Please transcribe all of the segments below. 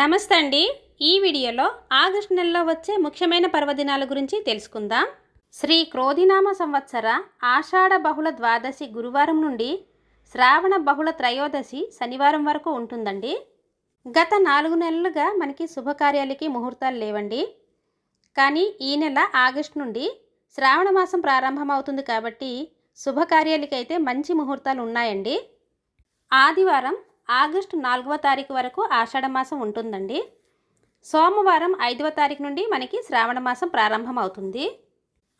నమస్తే అండి. ఈ వీడియోలో ఆగస్టు నెలలో వచ్చే ముఖ్యమైన పర్వదినాల గురించి తెలుసుకుందాం. శ్రీ క్రోధినామ సంవత్సర ఆషాఢ బహుళ ద్వాదశి గురువారం నుండి శ్రావణ బహుళ త్రయోదశి శనివారం వరకు ఉంటుందండి. గత నాలుగు నెలలుగా మనకి శుభకార్యాలకి ముహూర్తాలు లేవండి. కానీ ఈ నెల ఆగస్టు నుండి శ్రావణ మాసం ప్రారంభమవుతుంది కాబట్టి శుభకార్యాలకైతే మంచి ముహూర్తాలు ఉన్నాయండి. ఆదివారం ఆగస్టు నాలుగవ తారీఖు వరకు ఆషాఢ మాసం ఉంటుందండి. సోమవారం ఐదవ తారీఖు నుండి మనకి శ్రావణ మాసం ప్రారంభమవుతుంది.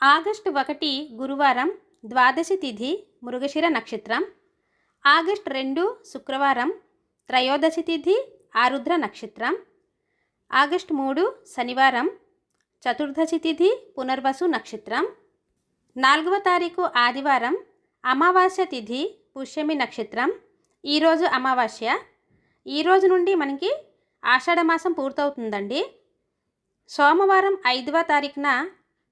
ఆగస్టు ఒకటి గురువారం ద్వాదశి తిథి మృగశిర నక్షత్రం. ఆగస్టు రెండు శుక్రవారం త్రయోదశి తిథి ఆరుద్ర నక్షత్రం. ఆగస్టు మూడు శనివారం చతుర్దశి తిథి పునర్వసు నక్షత్రం. నాలుగవ తారీఖు ఆదివారం అమావాస్య తిథి పుష్యమి నక్షత్రం. ఈరోజు అమావాస్య. ఈ రోజు నుండి మనకి ఆషాఢ మాసం పూర్తవుతుందండి. సోమవారం ఐదవ తారీఖున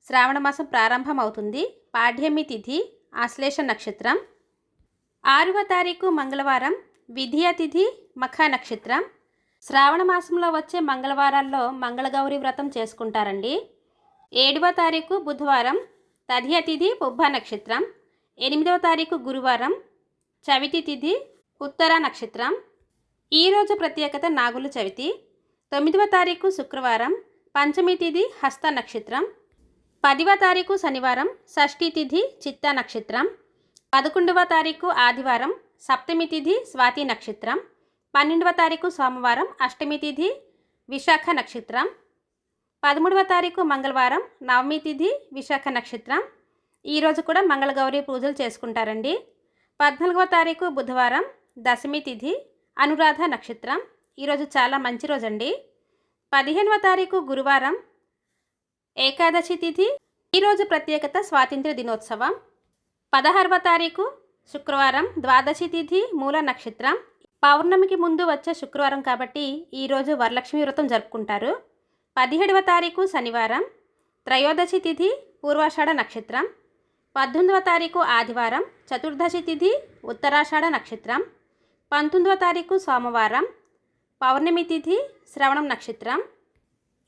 శ్రావణ మాసం ప్రారంభం అవుతుంది పాడ్యమి తిథి ఆశ్లేష నక్షత్రం. ఆరవ తారీఖు మంగళవారం విధియ తిథి మఖ నక్షత్రం. శ్రావణ మాసంలో వచ్చే మంగళవారాల్లో మంగళగౌరి వ్రతం చేసుకుంటారండి. ఏడవ తారీఖు బుధవారం తదియ తిథి పుబ్బ నక్షత్రం. ఎనిమిదవ తారీఖు గురువారం చవితి తిథి ఉత్తర నక్షత్రం. ఈరోజు ప్రత్యేకత నాగుల చవితి. తొమ్మిదవ తారీఖు శుక్రవారం. పంచమి తిథి హస్త నక్షత్రం. పదివ తారీఖు శనివారం. షష్ఠి తిథి చిత్త నక్షత్రం. పదకొండవ తారీఖు ఆదివారం. సప్తమి తిథి స్వాతి నక్షత్రం. పన్నెండవ తారీఖు సోమవారం. అష్టమి తిథి విశాఖ నక్షత్రం. పదమూడవ తారీఖు మంగళవారం. నవమి తిథి విశాఖ నక్షత్రం. ఈరోజు కూడా మంగళగౌరి పూజలు చేసుకుంటారండి. పద్నాలుగవ తారీఖు బుధవారం. దశమి తిథి అనురాధ నక్షత్రం. ఈరోజు చాలా మంచి రోజండి. పదిహేనవ తారీఖు గురువారం ఏకాదశి తిథి. ఈరోజు ప్రత్యేకత స్వాతంత్ర్య దినోత్సవం. పదహారవ తారీఖు శుక్రవారం ద్వాదశి తిథి మూల నక్షత్రం. పౌర్ణమికి ముందు వచ్చే శుక్రవారం కాబట్టి ఈరోజు వరలక్ష్మి వ్రతం జరుపుకుంటారు. పదిహేడవ తారీఖు శనివారం త్రయోదశి తిథి పూర్వాషాఢ నక్షత్రం. పద్దెనిమిదవ తారీఖు ఆదివారం చతుర్దశి తిథి ఉత్తరాషాఢ నక్షత్రం. పంతొమ్మిదవ తారీఖు సోమవారం పౌర్ణమి తిథి శ్రవణం నక్షత్రం.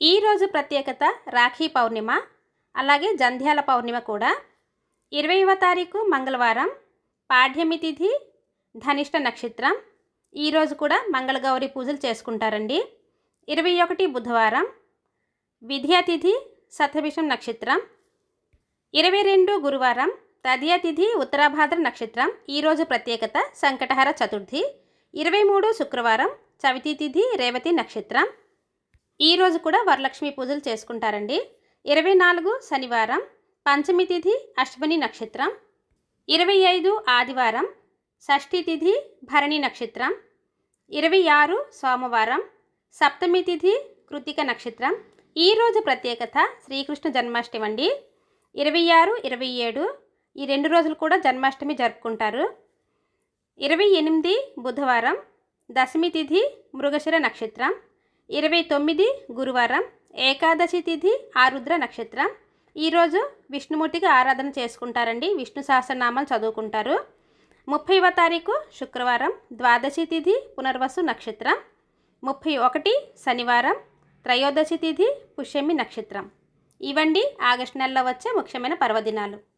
ఈరోజు ప్రత్యేకత రాఖీ పౌర్ణిమ అలాగే జంధ్యాల పౌర్ణిమ కూడా. ఇరవైవ తారీఖు మంగళవారం పాఠ్యమి తిథి ధనిష్ట నక్షత్రం. ఈరోజు కూడా మంగళగౌరి పూజలు చేసుకుంటారండి. ఇరవై ఒకటి బుధవారం విద్యాతిథి సతభిషం నక్షత్రం. ఇరవై రెండు గురువారం తదియ తిథి ఉత్తరాభాద్ర నక్షత్రం. ఈరోజు ప్రత్యేకత సంకటహర చతుర్థి. ఇరవై మూడు శుక్రవారం చవితి తిథి రేవతి నక్షత్రం. ఈరోజు కూడా వరలక్ష్మి పూజలు చేసుకుంటారండి. ఇరవై నాలుగు శనివారం పంచమి తిథి అశ్వని నక్షత్రం. ఇరవై ఐదు ఆదివారం షష్ఠి తిథి భరణి నక్షత్రం. ఇరవై ఆరు సోమవారం సప్తమి తిథి కృతిక నక్షత్రం. ఈరోజు ప్రత్యేకత శ్రీకృష్ణ జన్మాష్టమి అండి. ఇరవై ఆరు ఇరవై ఏడు ఈ రెండు రోజులు కూడా జన్మాష్టమి జరుపుకుంటారు. ఇరవై ఎనిమిది బుధవారం దశమి తిథి మృగశిర నక్షత్రం. ఇరవై తొమ్మిది గురువారం ఏకాదశి తిథి ఆరుద్ర నక్షత్రం. ఈరోజు విష్ణుమూర్తికి ఆరాధన చేసుకుంటారండి. విష్ణు సహస్రనామాలు చదువుకుంటారు. ముప్పైవ తారీఖు శుక్రవారం ద్వాదశి తిథి పునర్వసు నక్షత్రం. ముప్పై ఒకటి శనివారం త్రయోదశి తిథి పుష్యమి నక్షత్రం. ఇవండి ఆగస్టు నెలలో వచ్చే ముఖ్యమైన పర్వదినాలు.